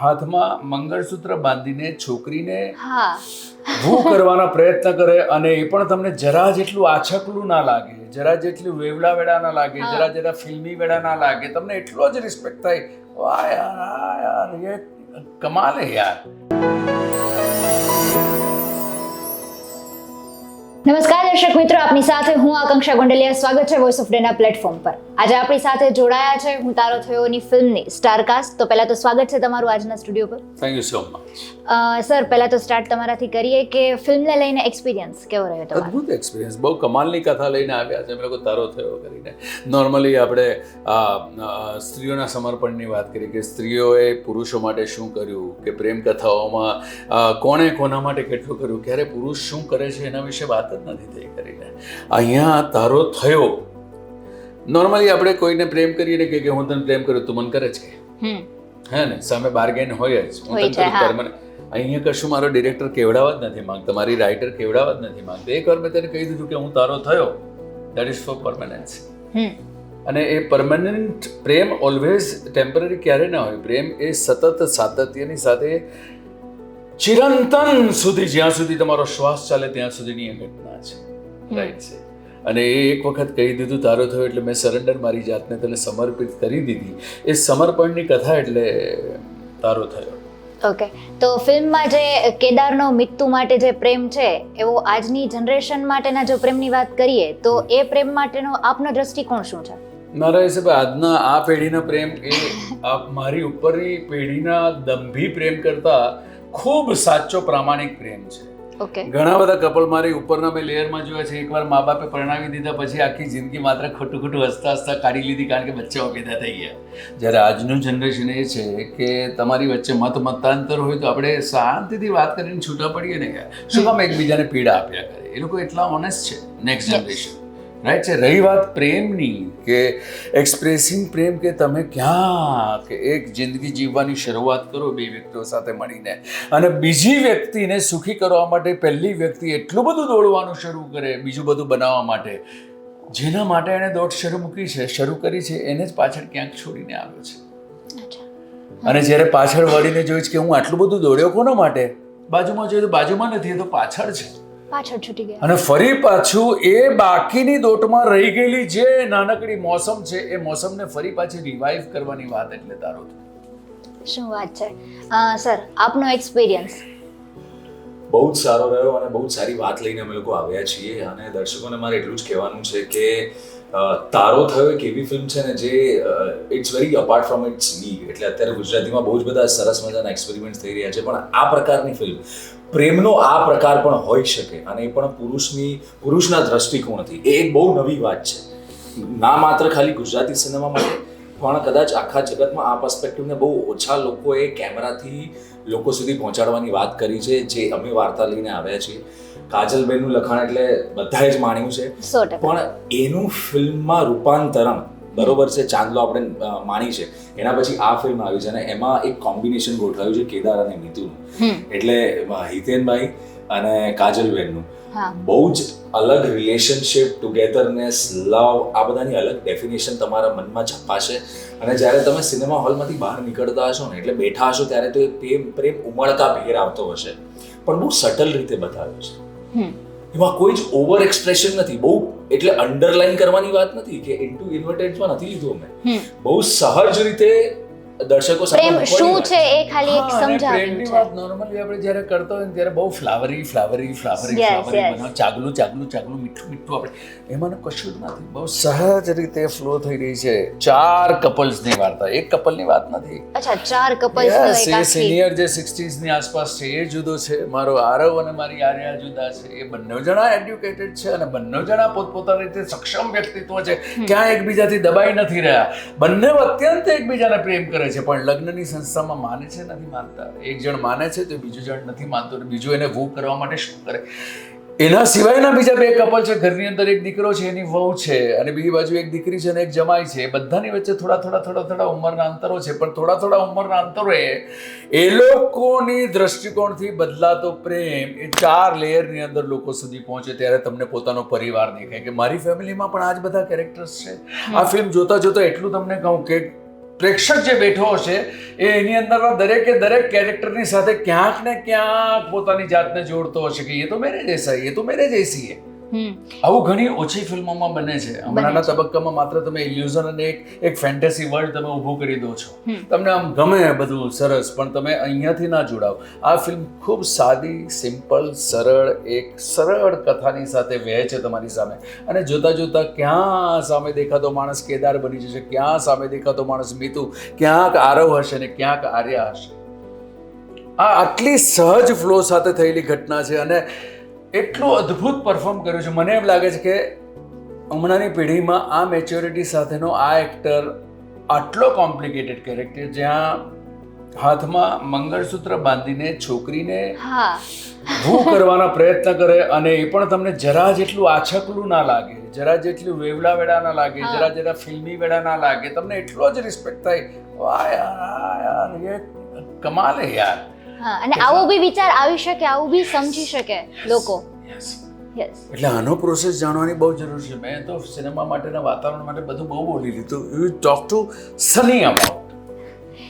હાથમાં મંગળસૂત્ર બાંધીને છોકરીને ભૂ કરવાના પ્રયત્ન કરે અને એ પણ તમને જરા જેટલું આછકલું ના લાગે જરા જેટલું વેવડા વેડા ના લાગે જરા જરા ફિલ્મી વેડા ના લાગે તમને એટલો જ રિસ્પેક્ટ થાય. વાહ યાર યાર એ કમાલ હે યાર. નમસ્કાર દર્શક મિત્રો આપની સાથે હું આકાંક્ષા ગોંડલિયા સ્વાગત છે વોઇસ ઓફ ડેના પ્લેટફોર્મ પર. આજે આપણી સાથે જોડાયા છે. હું તારો થયોની ફિલ્મની સ્ટારકાસ્ટ તો પહેલા તો સ્વાગત છે તમારું આજના સ્ટુડિયો પર. Thank you so much sir પહેલા તો સ્ટાર્ટ તમારાથી કરીએ કે ફિલ્મને લઈને એક્સપિરિયન્સ કેવો રહ્યો તમારો? અદ્ભુત એક્સપિરિયન્સ બહુ કમાલની કથા લઈને આવ્યા છે. અમે લોકો તારો થયો કરીને. નોર્મલી આપણે સ્ત્રીઓના સમર્પણની વાત કરીએ કે સ્ત્રીઓએ પુરુષો માટે શું કર્યું? કે પ્રેમ કથાઓમાં કોણે કોના માટે કેટલું કર્યું? ક્યારે પુરુષ શું કરે છે? એના વિશે વાત જ નથી થઈ કરીને. અહીંયા તારો થયો નોર્મલી આપણે કોઈને પ્રેમ કરીને કે કે હું તને પ્રેમ કરું તું મને કરે જ કે. હમ. હે ને? સામે બાર્ગેન હોય જ. હું તને કરું તારે મને અહીંયા કશું મારો ડિરેક્ટર કેવડાવવા જ નથી માંગતો. મારી રાઇટર કેવડાવવા જ નથી માંગતો. એકવાર મેં તને કહી દીધું કે હું તારો થયો. That is for permanence hmm. અને એ પરમનન્ટ પ્રેમ ઓલવેઝ ટેમ્પરરી ક્યારે ના હોય. પ્રેમ એ સતત સાતત્યની સાથે ચિરંતન સુધી જ્યાં સુધી તમારો શ્વાસ ચાલે ત્યાં સુધીની એ ઘટના છે. રાઈટ છે. અને એ એક વખત કહી દીધું તારો થયો એટલે મેં સરેન્ડર મારી જાતને તને સમર્પિત કરી દીધી. એ સમર્પણની કથા એટલે તારો થયો. ઓકે તો ફિલ્મમાં જે કેદારનો મિત્તુ માટે જે પ્રેમ છે એવો આજની જનરેશન માટેના જો પ્રેમની વાત કરીએ તો એ પ્રેમ માટેનો આપનો દ્રષ્ટિકોણ શું છે? મારા હિસાબે આજના આ પેઢીના પ્રેમ એ મારી ઉપરની પેઢીના દંભી પ્રેમ કરતાં ખૂબ સાચો પ્રામાણિક પ્રેમ છે. ઘણા બધા કપલ મારી ઉપરના મેં લેયરમાં જોયા છે. એકવાર મા બાપે પરણાવી દીધા પછી આખી જિંદગી માત્ર ખોટું ખોટું હસતા હસતા કાઢી લીધી કારણ કે બચ્ચાઓ પેદા થઈ ગયા. જ્યારે આજનું જનરેશન એ છે કે તમારી વચ્ચે મત મતાંતર હોય તો આપણે શાંતિથી વાત કરીને છૂટા પડીએ ને શું કામ એકબીજાને પીડા આપ્યા કરે? એ લોકો એટલા ઓનેસ્ટ છે. નેક્સ્ટ જનરેશન રાઈટ છે રહી વાત પ્રેમની કે એક્સપ્રેસિંગ પ્રેમ કે તમે ક્યાં? કે એક જિંદગી જીવવાની શરૂઆત કરો બે વ્યક્તિઓ સાથે મળીને. અને બીજી વ્યક્તિને સુખી કરવા માટે પહેલી વ્યક્તિ એટલું બધું દોડવાનું શરૂ કરે બીજું બધું બનાવવા માટે. જેના માટે એણે દોડ શરૂ મૂકી છે શરૂ કરી છે એને જ પાછળ ક્યાંક છોડીને આવ્યો છે. અને જ્યારે પાછળ વળીને જોઈશ કે હું આટલું બધું દોડ્યો કોના માટે? બાજુમાં જોઈએ તો બાજુમાં નથી એ તો પાછળ છે. પાછળ છૂટી ગયા. અને ફરી પાછું એ બાકીની દોટમાં રહી ગયેલી જે નાનકડી મોસમ છે એ મોસમને ફરી પાછી રિવાઇવ કરવાની વાત એટલે તારો શું વાત છે? સર આપનો એક્સપિરિયન્સ બહુ જ સારો રહ્યો અને બહુ જ સારી વાત લઈને અમે લોકો આવ્યા છીએ અને દર્શકોને મારે એટલું જ કહેવાનું છે કે તારો થયો એક એવી ફિલ્મ છે ને જે it's very apart from its league એટલે અત્યારે ગુજરાતીમાં બહુ જ બધા સરસ મજાના એક્સપેરિમેન્ટ થઈ રહ્યા છે પણ આ પ્રકારની ફિલ્મ પ્રેમનો આ પ્રકાર પણ હોઈ શકે અને એ પણ પુરુષની પુરુષના દ્રષ્ટિકોણથી એ એક બહુ નવી વાત છે. ના માત્ર ખાલી ગુજરાતી સિનેમા માટે પણ કદાચ આખા જગતમાં આ પર્સપેક્ટિવને બહુ ઓછા લોકોએ કેમેરાથી લોકો સુધી પહોંચાડવાની વાત કરી છે જે અમે વાર્તા લઈને આવ્યા છીએ. કાજલબેનનું લખાણ એટલે બધાએ જ માણ્યું છે. પણ એનું ફિલ્મમાં રૂપાંતરણ બરોબર છે ચાંદલો આપણે માણી છે. એના પછી આ ફિલ્મ આવી છે અને એમાં એક કોમ્બિનેશન ગોઠવાયું છે કેદાર અને નીતુનું. એટલે હિતેનભાઈ અને કાજલબેનનું. બહુ જ અલગ રિલેશનશિપ ટુગેધરનેસ લવ આ બધાની અલગ ડેફિનેશન તમારા મનમાં છપાશે અને જ્યારે તમે સિનેમા હોલમાંથી બહાર નીકળતા હશો ને એટલે બેઠા હશો ત્યારે તો એ પ્રેમ પ્રેમ ઉમળકા ભેર આવતો હશે. પણ બહુ સટલ રીતે બતાવ્યો છે. એમાં કોઈ જ ઓવર એક્સપ્રેશન નથી. બહુ એટલે અંડરલાઈન કરવાની વાત નથી કે ઇન્ટુ ઇન્વર્ટેડમાં નથી લીધું અમે. બહુ સહજ રીતે દર્શકો પ્રેમ શું છે એ ખાલી એક હા, સમજાવ્યું છે. વાત નોર્મલી આપણે જ્યારે કરતો હોય ને ત્યારે બહુ ફ્લાવરી ફ્લાવરી ફ્લાવરી ફ્લાવરી બનાવ ચાગલું ચાગલું ચાગલું મીઠું મીઠું આપણે. એમાં કશું જ નથી. બહુ સહજ રીતે ફ્લો થઈ રહી છે ચાર કપલ્સની વાર્તા. એક કપલની વાત નથી. અચ્છા ચાર કપલ્સ નો એક એ આખી સિનિયર જે સિક્સટીઝની આસપાસ છે એ જુદો છે. મારો આરવ અને મારી આર્યા જુદા છે. એ બંને જણા એડ્યુકેટેડ છે અને બંને જણા પોતપોતાની રીતે સક્ષમ વ્યક્તિત્વ છે. ક્યાં એકબીજાથી દબાઈ નથી રહ્યા? બંને અત્યંત એકબીજાને પ્રેમ કરે છે પણ લગ્નની સંસ્થામાં માને છે નથી માનતા. એક જણ માને છે તો બીજું જણ નથી માનતો બીજો એને વૂ કરવા માટે શું કરે? એના સિવાયના બીજા બે કપલ છે ઘરની અંદર એક દીકરો છે એની વહુ છે અને બીજી બાજુ એક દીકરી છે અને એક જમાઈ છે. એ બધાની વચ્ચે થોડા થોડા થોડા થોડા ઉંમરના અંતરો છે પણ થોડા થોડા ઉંમરના અંતરોએ એ લોકોની દ્રષ્ટિકોણથી બદલાતો પ્રેમ એ ચાર લેયરની અંદર લોકો સુધી પહોંચે ત્યારે તમને પોતાનો પરિવાર દેખાય. કે મારી ફેમિલીમાં પણ આ જ બધા કેરેક્ટર્સ છે. આ ફિલ્મ જોતા જોતા એટલું તમને કહું કે પ્રેક્ષક જે બેઠો હશે, એ એની અંદરના દરેકે દરેક કેરેક્ટરની સાથે ક્યાંક ને ક્યાંક પોતાની જાતને જોડતો હશે કે એ તો મેરે જૈસા એ તો મેરે જૈસી હમ આવું ઘણી ઓછી ફિલ્મોમાં બને છે. હમણાંના. તબક્કામાં માત્ર તમે ઇલ્યુઝન અને એક એક ફેન્ટેસી વર્લ્ડ તમે ઊભું કરી દો છો. તમને આમ ગમે બધું સરસ પણ તમે અહીંયાથી ના જોડાવ. આ ફિલ્મ ખૂબ સાદી સિમ્પલ સરળ એક સરળ કથાની સાથે વહે છે તમારી સામે. અને જોતા જોતા ક્યાં સામે દેખાતો માણસ કેદાર બની જશે ક્યાં સામે દેખાતો માણસ મીતુ ક્યાંક આરવ હશે ને ક્યાંક આર્યા હશે. આ આટલી સહજ ફ્લો સાથે થયેલી ઘટના છે અને એટલું અદ્ભુત પરફોર્મ કર્યું છે. મને એમ લાગે છે કે હમણાંની પેઢીમાં આ મેચ્યોરિટી સાથેનો આ એક્ટર આટલો કોમ્પ્લિકેટેડ કેરેક્ટર જ્યાં હાથમાં મંગળસૂત્ર બાંધીને છોકરીને ભૂ કરવાના પ્રયત્ન કરે અને એ પણ તમને જરા જેટલું આછકલું ના લાગે જરા જેટલું વેવલા વેડા ના લાગે જરા જરા ફિલ્મી વેડા ના લાગે તમને એટલો જ રિસ્પેક્ટ થાય. વાહ યાર યાર કમાલ યાર. હા અને આવો બી વિચાર આવી શકે આવું બી સમજી શકે લોકો. યસ એટલે આનો પ્રોસેસ જાણવાની બહુ જરૂર છે. મેં તો સિનેમા માટેના વાતાવરણ માટે બધું બહુ બોલી લીધું. You talk to Sunny about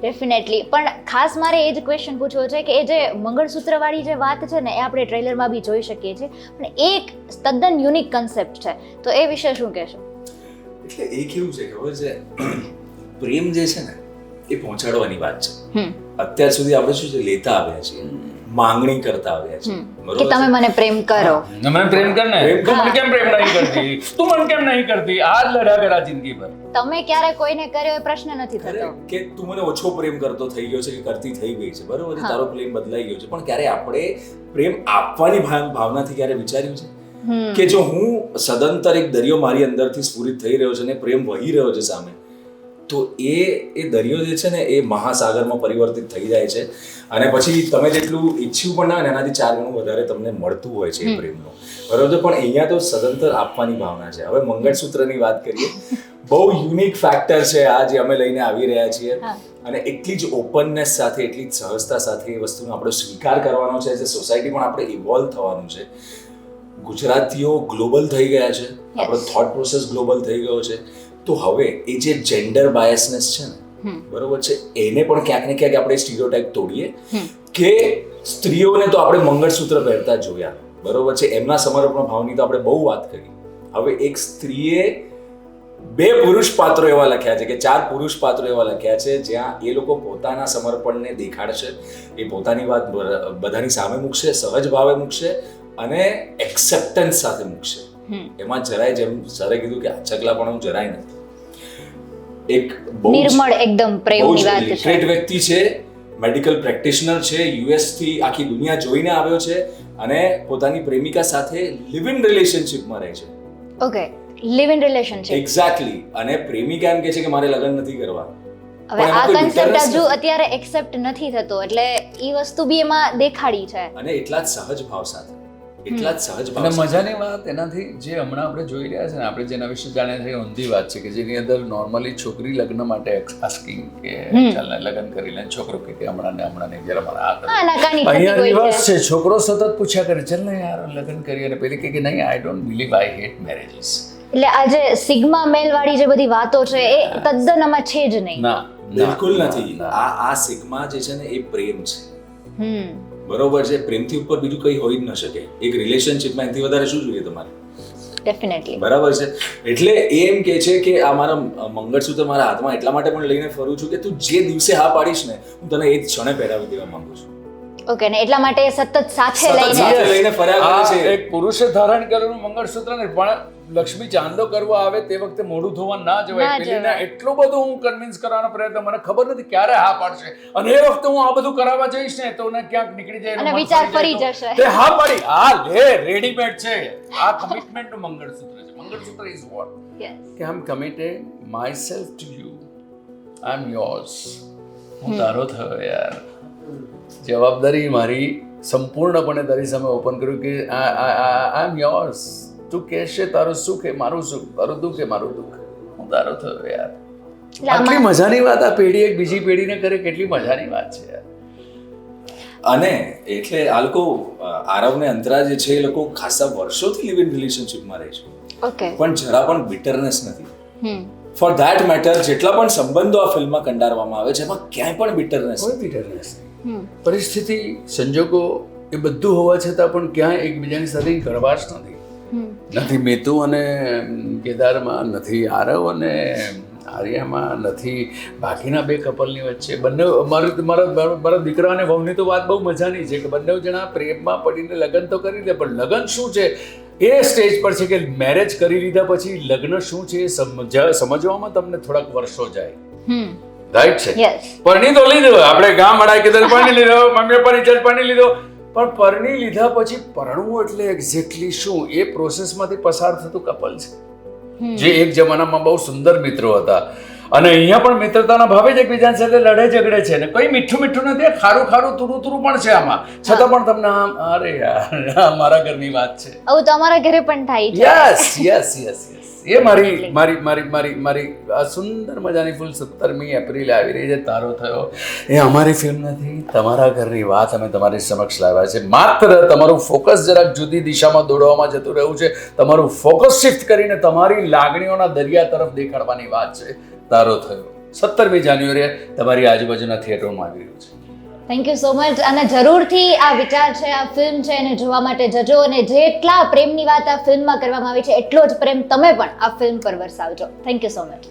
definitely પણ ખાસ મારે એ જ ક્વેશ્ચન પૂછવો છે કે એ જે મંગળસૂત્રવાળી જે વાત છે ને એ આપણે ટ્રેલરમાં બી જોઈ શકીએ છીએ. પણ એક તદ્દન યુનિક કન્સેપ્ટ છે. તો એ વિશે શું કહેશો? એટલે એ કેવું છે ખબર છે? પ્રેમ જે છે ને એ પહોંચાડવાની વાત છે. હમ. અત્યાર સુધી આપણે શું છે લેતા આવ્યા છીએ. માંગણી કરતા આવ્યા છીએ. કે તમે મને પ્રેમ કરો. મને પ્રેમ કર ને. તું મને કેમ પ્રેમ નહીં કરતી? તું મને કેમ નહીં કરતી? આ જ લડા કરા જિંદગી પર તમે ક્યારે કોઈને કર્યો એ પ્રશ્ન નથી થતો. કે તું મને ઓછો પ્રેમ કરતો થઈ ગયો છે કે કરતી થઈ ગઈ છે? બરોબર છે તારો પ્રેમ બદલાઈ ગયો છે. પણ ક્યારે આપણે પ્રેમ આપવાની ભાવ- ભાવનાથી ક્યારે વિચાર્યું છે? કે જો હું સદંતર એક દરિયો મારી અંદરથી સ્ફુરિત થઈ રહ્યો છે અને પ્રેમ વહી રહ્યો છે સામે તો એ એ દરિયો જે છે ને એ મહાસાગરમાં પરિવર્તિત થઈ જાય છે. અને પછી તમે જેટલું ઈચ્છ્યું પણ ના એનાથી ચાર ગણું વધારે તમને મળતું હોય છે એ પ્રેમનું. બરોબર? પણ અહીંયા તો સદંતર આપવાની ભાવના છે. હવે મંગળસૂત્રની વાત કરીએ. બહુ યુનિક ફેક્ટર છે આ જે અમે લઈને આવી રહ્યા છીએ. અને એટલી જ ઓપનનેસ સાથે એટલી જ સહજતા સાથે એ વસ્તુનો આપણે સ્વીકાર કરવાનો છે. જે સોસાયટી પણ આપણે ઇવોલ્વ થવાનું છે. ગુજરાતીઓ ગ્લોબલ થઈ ગયા છે. આપણો થોટ પ્રોસેસ ગ્લોબલ થઈ ગયો છે. તો હવે એ જે જેન્ડર બાયસનેસ છે ને બરોબર છે એને પણ ક્યાંક ને ક્યાંક આપણે સ્ટીરિયોટાઇપ તોડીએ કે સ્ત્રીઓને તો આપણે મંગળસૂત્ર પહેરતા જોયા બરોબર છે એમના સમર્પણ ભાવની તો આપણે બહુ વાત કરી. હવે એક સ્ત્રીએ બે પુરુષ પાત્રો એવા લખ્યા છે કે ચાર પુરુષ પાત્રો એવા લખ્યા છે જ્યાં એ લોકો પોતાના સમર્પણને દેખાડશે એ પોતાની વાત બધાની સામે મૂકશે સહજ ભાવે મૂકશે અને એક્સેપ્ટન્સ સાથે મૂકશે. એમાં જરાય જેમ સરે કીધું કે આચકલાપણું જરાય નથી. એક નિર્મળ એકદમ પ્રેમની વાત છે. literate વ્યક્તિ છે મેડિકલ પ્રેક્ટિશનર છે યુએસથી આખી દુનિયા જોઈને આવ્યો છે અને પોતાની પ્રેમિકા સાથે લિવ ઇન રિલેશનશિપમાં રહે છે. Okay live in relationship exactly અને પ્રેમિકા એમ કહે છે કે મારે લગ્ન નથી કરવા. હવે આ કન્સેપ્ટ હજુ અત્યારે એક્સેપ્ટ નથી થતો એટલે એ વસ્તુ બી એમાં દેખાડી છે. અને એટલા જ સહજ ભાવ સાથે. એટલા જ સહજ અને મજાની વાત એનાથી જે હમણાં આપણે જોઈ રહ્યા છે ને આપણે જેના વિશે જાણ્યા છે ઊંધી વાત છે કે જેની અંદર નોર્મલી છોકરી લગ્ન માટે આસ્કિંગ કે ચાલને લગ્ન કરી લે છોકરો કે કે હમણાં ને હમણાં ને જરા મારા આ અહીંયા રિવર્સ છે. છોકરો સતત પૂછ્યા કરે ચાલ ને યાર લગ્ન કરી અને પેલી કે નહીં I don't believe I hate marriages એટલે આ જે સિગ્મા મેલ વાળી જે બધી વાતો છે એ તદ્દન આમાં છે જ નહીં. ના બિલકુલ નથી. આ આ સિગ્મા જે છે ને એ પ્રેમ છે. હમ. બરોબર છે પ્રેમથી ઉપર બીજું કંઈ હોઈ જ ન શકે. એક રિલેશનશિપમાં એનાથી વધારે શું જોઈએ તમારે? ડેફિનેટલી બરાબર છે. એટલે એમ કે છે કે આ મારા મંગળસૂત્ર મારા હાથમાં એટલા માટે પણ લઈને ફરું છું કે તું જે દિવસે હા પાડીશ ને હું તને એ જ ક્ષણે પહેરાવી દેવા માંગુ છું. ઓકે ને એટલા માટે સતત સાથે લઈને લઈને ફર્યા છે. એક પુરુષે ધારણ કરેલું મંગળસૂત્ર ને પણ લક્ષ્મી ચાંદો કરવા આવે તે વખતે મોઢું ધોવા ના જવાય. ના પેલીને. એટલું બધું હું કન્વિન્સ કરવાનો પ્રયત્ન મને ખબર નથી ક્યારે હા પાડશે. અને એ વખતે હું આ બધું કરાવવા જઈશ ને તો ને ક્યાંક નીકળી જાય અને વિચાર ફરી જશે. તે હા પાડી. હા લે રેડીમેડ છે. આ કમિટમેન્ટનું મંગળસૂત્ર છે. મંગળસૂત્ર ઇઝ વોટ કે I am committed myself to you I am yours હું તારો થયો યાર. જવાબદારી મારી સંપૂર્ણપણે તારી સામે ઓપન કર્યું કે આઈ એમ યોર્સ તું કહેશે તારું સુખ એ મારું સુખ તારું દુઃખ એ મારું દુઃખ. હું તારો થયો યાર. આટલી મજાની વાત આ પેઢી એક બીજી પેઢીને કરે કેટલી મજાની વાત છે યાર. અને એટલે આ લોકો આરવ ને અંતરા જે છે એ લોકો ખાસા વર્ષોથી લિવ ઇન રિલેશનશિપમાં રહે છે. ઓકે પણ જરા પણ બિટરનેસ નથી. હમ. ફોર ધેટ મેટર જેટલા પણ સંબંધો આ ફિલ્મમાં કંડારવામાં આવે છે એમાં ક્યાંય પણ બિટરનેસ કોઈ bitterness પરિસ્થિતિ સંજોગો એ બધું હોવા છતાં પણ ક્યાંય એકબીજાની સાથે ગળવાશ નથી. નથી મેતુ અને કેદારમાં નથી આરવ અને આર્યામાં નથી બાકીના બે કપલની વચ્ચે. બંને મારા મારા મારા દીકરા અને વહુની તો વાત બહુ મજાની છે કે બંને જણા પ્રેમમાં પડીને લગ્ન તો કરી દે પણ લગ્ન શું છે? એ સ્ટેજ પર છે કે મેરેજ કરી લીધા પછી લગ્ન શું છે સમજવામાં તમને થોડાક વર્ષો જાય. રાઈટ છે? પરણી તો લઈ લીધો આપણે ગામ મળાય કે પરણી લીધો મમ્મી ચર્ચ પરણી લીધો. પણ પરણી લીધા પછી પરણવું એટલે એક્ઝેક્ટલી શું? એ પ્રોસેસમાંથી પસાર થતું કપલ છે. જે એક જમાનામાં બહુ સુંદર મિત્રો હતા. અને અહીંયા પણ મિત્રતાના ભાવે જ એકબીજા સાથે લડે ઝગડે છે ને કોઈ મીઠું મીઠું નથી ખારું ખારું તુરું તુરું પણ છે આમાં. છતાં પણ તમને આમ અરે યાર આ મારા ઘરની વાત છે. આવું તો અમારા ઘરે પણ થાય છે. Yes yes yes yes. એ મારી મારી મારી મારી મારી આ સુંદર મજાની ફૂલ સત્તરમી એપ્રિલે આવી રહી છે તારો થયો. એ અમારી ફિલ્મ નથી તમારા ઘરની વાત અમે તમારી સમક્ષ લાવ્યા છે. માત્ર તમારું ફોકસ જરાક જુદી દિશામાં દોડવામાં જતું રહ્યું છે. તમારું ફોકસ શિફ્ટ કરીને તમારી લાગણીઓના દરિયા તરફ દેખાડવાની વાત છે. તારો થયો. સત્તરમી જાન્યુઆરીએ તમારી આજુબાજુના થિયેટરમાં આવી રહ્યું છે. થેન્ક યુ સો મચ અને જરૂરથી આ વિચાર છે, આ ફિલ્મ છે, એને જોવા માટે જજો અને જેટલા પ્રેમની વાત આ ફિલ્મમાં કરવામાં આવી છે, એટલો જ પ્રેમ તમે પણ આ ફિલ્મ પર વરસાવજો. Thank you so much